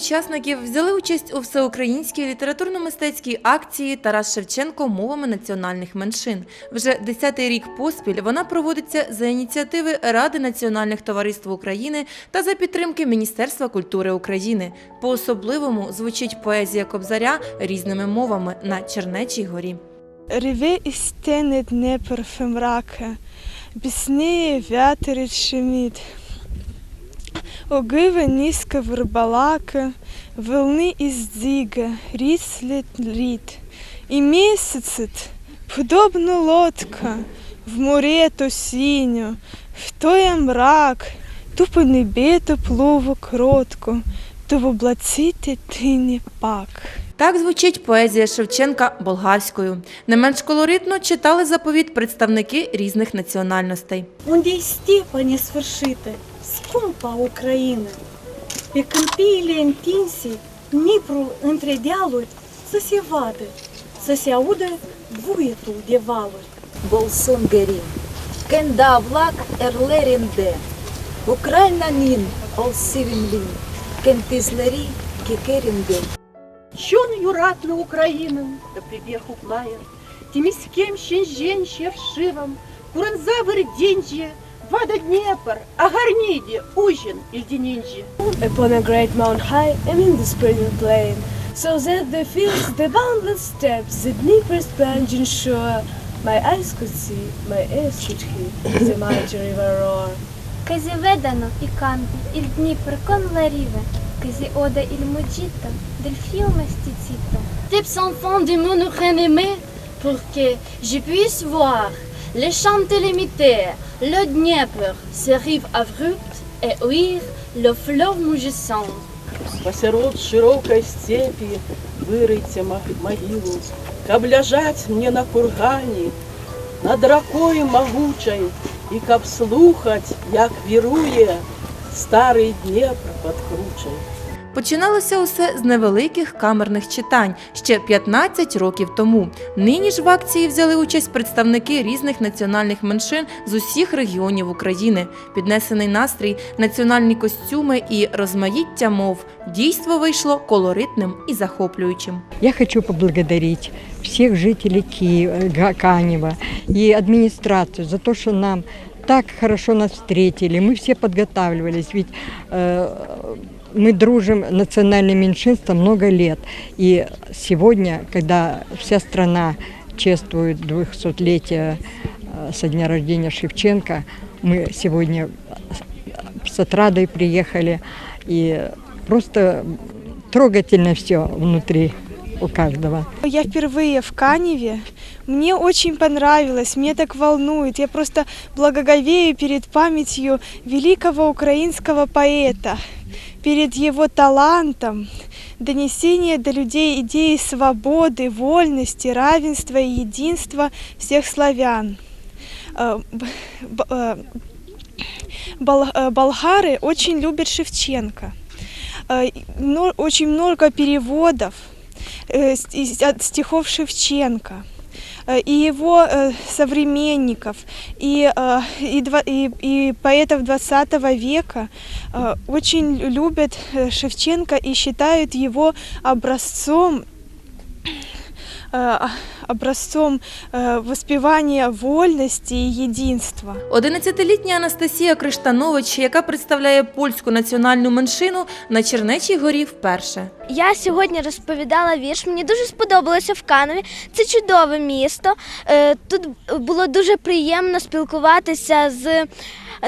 учасників взяли участь у всеукраїнській літературно-мистецькій акції Тарас Шевченко мовами національних меншин. Вже десятий рік поспіль вона проводиться за ініціативи Ради національних товариств України та за підтримки Міністерства культури України. По особливому звучить поезія Кобзаря різними мовами на Чернечій горі. Реве і стене Днепр фемрака, Біснеє вятер шумить. Огиве низько вербалака, Волни із дзига, ріслет лід. І місяцет, подобно лодка, В море то синьо, в тоє мрак, Ту по небі то плову кротко, То в облаці тині пак. Так звучить поезія Шевченка болгарською. Не менш колоритно читали заповіт представники різних національностей. Унде степа не скумпа України. Pe câmpiile întinse, Niprul între dealuri să se vadă, să se audă vuietul de valuri. Bolsun gerim. Când avlac erlerinde. Ucraina nin ol sivimlin. Când tizleri kekerinde. Чон юратна Україна, да прибігу плаєр, Тімі з ким ще жен ще вшивам, Куранза вердінджє, Вада Днепр, а гарніді, ужин ільдінінджі. upon a great mount high and in the springy plain, so that the fields, the boundless steppes, the Dnieper's plunging shore, my eyes could see, my ears could hear the mighty river roar. Così vedono i campi, il Dnipro con la riva, così oda il mugito del fiume stizzito. Tips enfants du monde bien-aimé pour que je puisse voir les champs délimiter, le Dniepr, ses rives abruptes et ouïr le fleuve mugissant. Посеред широкой степи вырыйте мо- могилу, Каб ляжать мне на кургане, над ракою могучей, І каб слухать, як вірує старий Дніпр під кручей. Починалося усе з невеликих камерних читань ще 15 років тому. Нині ж в акції взяли участь представники різних національних меншин з усіх регіонів України. Піднесений настрій, національні костюми і розмаїття мов. Дійство вийшло колоритним і захоплюючим. Я хочу поблагодарить всех жителей Киева, Га- Канева и администрацию за то, что нам так хорошо нас встретили. Мы все подготавливались, ведь э, мы дружим национальным меньшинством много лет. И сегодня, когда вся страна чествует 200-летие э, со дня рождения Шевченко, мы сегодня с отрадой приехали. И просто трогательно все внутри у каждого. Я впервые в Каневе. Мне очень понравилось, мне так волнует. Я просто благоговею перед памятью великого украинского поэта, перед его талантом, донесение до людей идеи свободы, вольности, равенства и единства всех славян. Э, э, э, болгары очень любят Шевченко. Очень много переводов стихов Шевченко. и его э, современников, и, э, и, два- и- и поэтов 20 века э, очень любят э, Шевченко и считают его образцом э, образцом э, воспевания вольности и единства. 11-літня Анастасія Криштанович, яка представляє польську національну меншину, на Чернечій горі вперше. Я сьогодні розповідала вірш. Мені дуже сподобалося в Канові. Це чудове місто. Е, Тут було дуже приємно спілкуватися з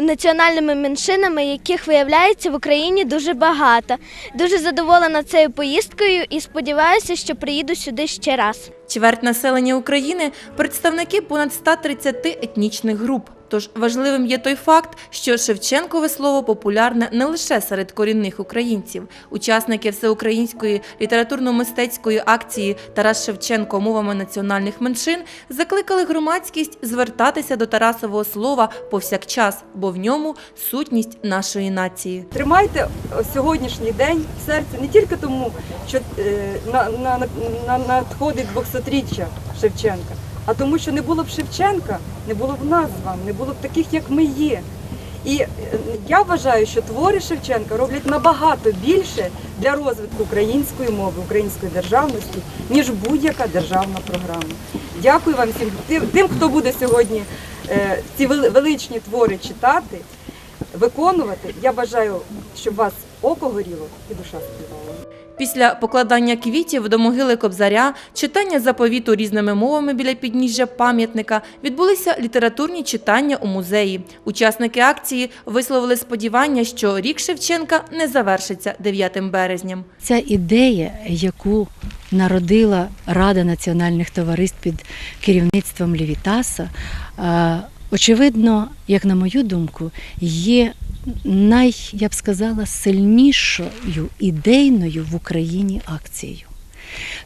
національними меншинами, яких виявляється в Україні дуже багато. Дуже задоволена цією поїздкою і сподіваюся, що приїду сюди ще раз. Чверть населення України представники понад 130 етнічних груп. Тож важливим є той факт, що Шевченкове слово популярне не лише серед корінних українців. Учасники всеукраїнської літературно-мистецької акції Тарас Шевченко мовами національних меншин закликали громадськість звертатися до Тарасового слова повсякчас, бо в ньому сутність нашої нації. Тримайте сьогоднішній день в серці не тільки тому, що е, на, надходить 200-річчя Шевченка, а тому, що не було б Шевченка, не було б нас з вами, не було б таких, як ми є. І е, я вважаю, що твори Шевченка роблять набагато більше для розвитку української мови, української державності, ніж будь-яка державна програма. Дякую вам всім тим, тим, хто буде сьогодні е, ці величні твори читати, виконувати. Я бажаю, щоб вас око горіло і душа співала. Після покладання квітів до могили Кобзаря, читання заповіту різними мовами біля підніжжя пам'ятника, відбулися літературні читання у музеї. Учасники акції висловили сподівання, що рік Шевченка не завершиться 9 березням. Ця ідея, яку народила Рада національних товариств під керівництвом Лівітаса, очевидно, як на мою думку, є най, я б сказала, сильнішою ідейною в Україні акцією.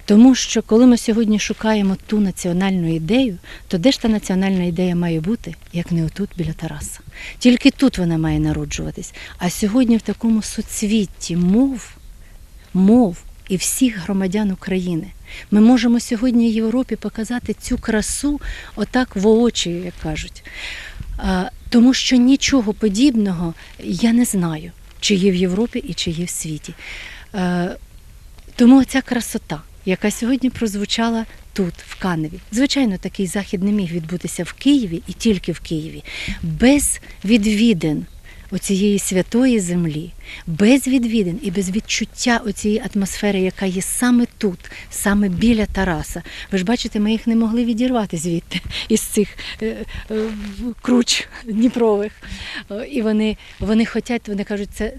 Тому що коли ми сьогодні шукаємо ту національну ідею, то де ж та національна ідея має бути, як не отут біля Тараса? Тільки тут вона має народжуватись. А сьогодні в такому суцвітті мов, мов і всіх громадян України. Ми можемо сьогодні Європі показати цю красу отак воочію, як кажуть. Тому що нічого подібного я не знаю, чи є в Європі і чи є в світі. Тому ця красота, яка сьогодні прозвучала тут, в Каневі. Звичайно, такий захід не міг відбутися в Києві і тільки в Києві, без відвідин оцієї святої землі, без відвідин і без відчуття оцієї атмосфери, яка є саме тут, саме біля Тараса. Ви ж бачите, ми їх не могли відірвати звідти із цих е, е, круч Дніпрових. Е, І вони, вони хочуть, вони кажуть, це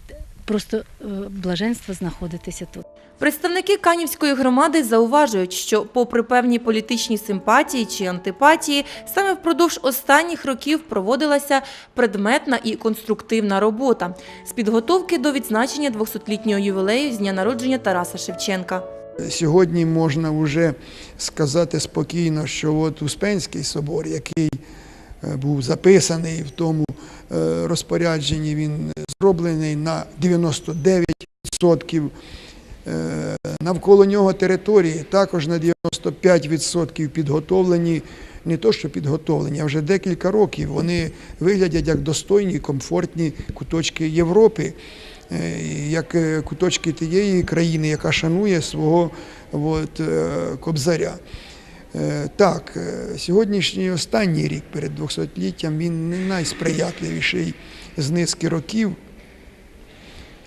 просто е, блаженство знаходитися тут. Представники Канівської громади зауважують, що, попри певні політичні симпатії чи антипатії, саме впродовж останніх років проводилася предметна і конструктивна робота з підготовки до відзначення 200-літнього ювілею з дня народження Тараса Шевченка. Сьогодні можна вже сказати спокійно, що от Успенський собор, який е, був записаний в тому розпорядженні, він зроблений на 99%. Е, Навколо нього території також на 95% підготовлені, не то що підготовлені, а вже декілька років вони виглядять як достойні, комфортні куточки Європи, е, як е, куточки тієї країни, яка шанує свого от, е, кобзаря. Е, Так, е, сьогоднішній останній рік перед 200-літтям він не найсприятливіший з низки років,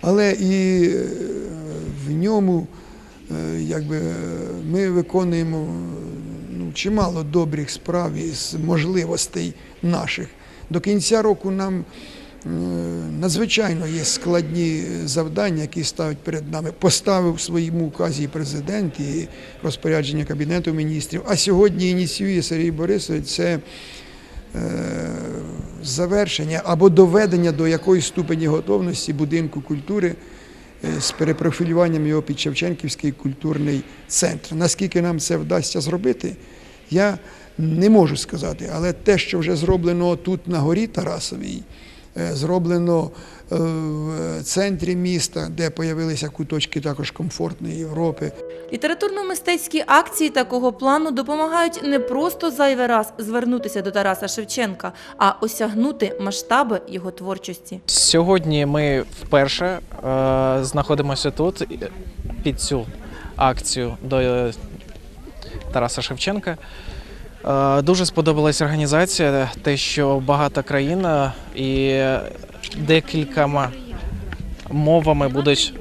але і е, в ньому якби, ми виконуємо ну, чимало добрих справ із можливостей наших. До кінця року нам надзвичайно є складні завдання, які ставить перед нами. Поставив в своєму указі президент і розпорядження Кабінету міністрів. А сьогодні ініціює Сергій Борисович це е, завершення або доведення до якоїсь ступені готовності будинку культури е, з перепрофілюванням його під Шевченківський культурний центр. Наскільки нам це вдасться зробити, я не можу сказати, але те, що вже зроблено тут на горі Тарасовій, е, зроблено е, в центрі міста, де появилися куточки також комфортної Європи, Літературно-мистецькі акції такого плану допомагають не просто зайвий раз звернутися до Тараса Шевченка, а осягнути масштаби його творчості. Сьогодні ми вперше е, знаходимося тут і- під цю акцію до е, Тараса Шевченка. Е, дуже сподобалась організація, те, що багата країн е, і декількома мовами будуть.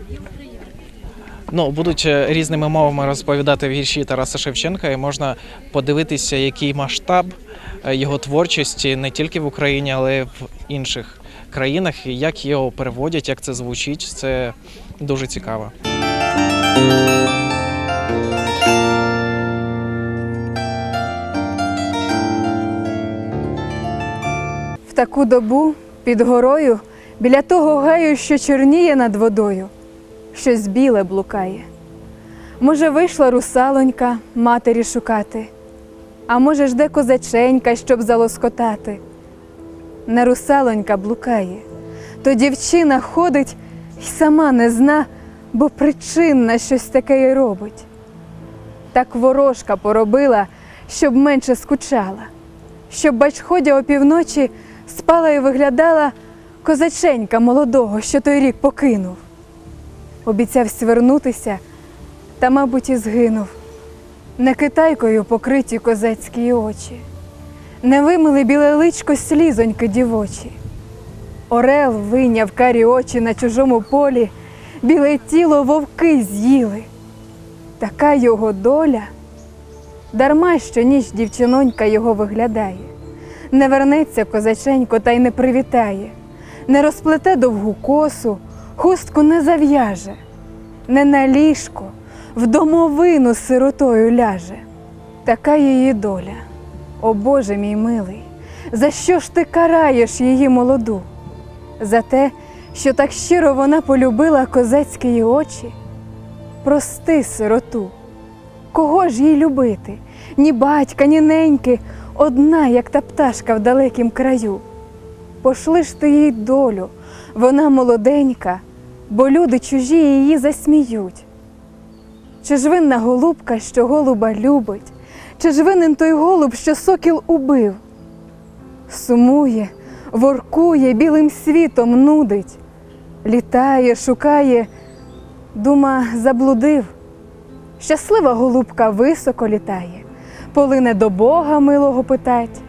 Ну, будуть е, різними мовами розповідати вірші Тараса Шевченка, і можна подивитися, який масштаб е, його творчості не тільки в Україні, але й в інших країнах, і як його переводять, як це звучить. Це дуже цікаво. Таку добу під горою, біля того гаю, що чорніє над водою, щось біле блукає. Може, вийшла русалонька матері шукати, а може, жде козаченька, щоб залоскотати. Не русалонька блукає, то дівчина ходить й сама не зна, бо причинна щось таке й робить. Так ворожка поробила, щоб менше скучала щоб бачходя опівночі спала і виглядала, козаченька молодого, що той рік покинув. Обіцяв свернутися, та, мабуть, і згинув. Не китайкою покриті козацькі очі, не вимили біле личко слізоньки дівочі. Орел вийняв карі очі на чужому полі, біле тіло вовки з'їли. Така його доля, дарма що ніч дівчинонька його виглядає, не вернеться козаченько та й не привітає, не розплете довгу косу, хустку не зав'яже, не на ліжко, в домовину сиротою ляже. Така її доля. О Боже мій милий, за що ж ти караєш її молоду? За те, що так щиро вона полюбила козацькі очі? Прости, сироту, кого ж їй любити? Ні батька, ні неньки, одна, як та пташка в далекім краю. Пошли ж ти їй долю, вона молоденька, бо люди чужі її засміють. Чи ж винна голубка, що голуба любить, чи ж винен той голуб, що сокіл убив? Сумує, воркує, білим світом нудить, літає, шукає, дума, заблудив. Щаслива голубка високо літає, полине до Бога милого питать.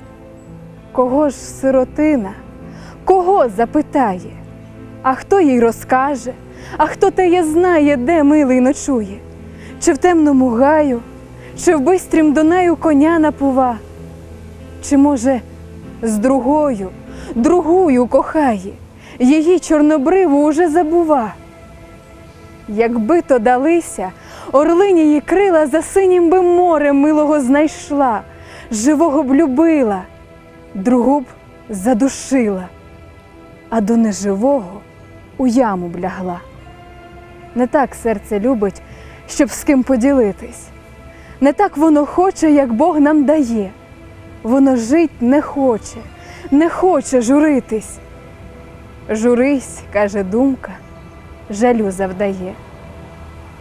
Кого ж сиротина, кого запитає? А хто їй розкаже, а хто теє знає, де милий ночує? Чи в темному гаю, чи в бистрім Донаю коня напува? Чи, може, з другою, другою кохає, її чорнобриву уже забува? Якби то далися, орлині її крила за синім би морем милого знайшла, живого б любила, другу б задушила, а до неживого у яму б лягла. Не так серце любить, щоб з ким поділитись. Не так воно хоче, як Бог нам дає. Воно жить не хоче, не хоче журитись. Журись, каже думка, жалю завдає.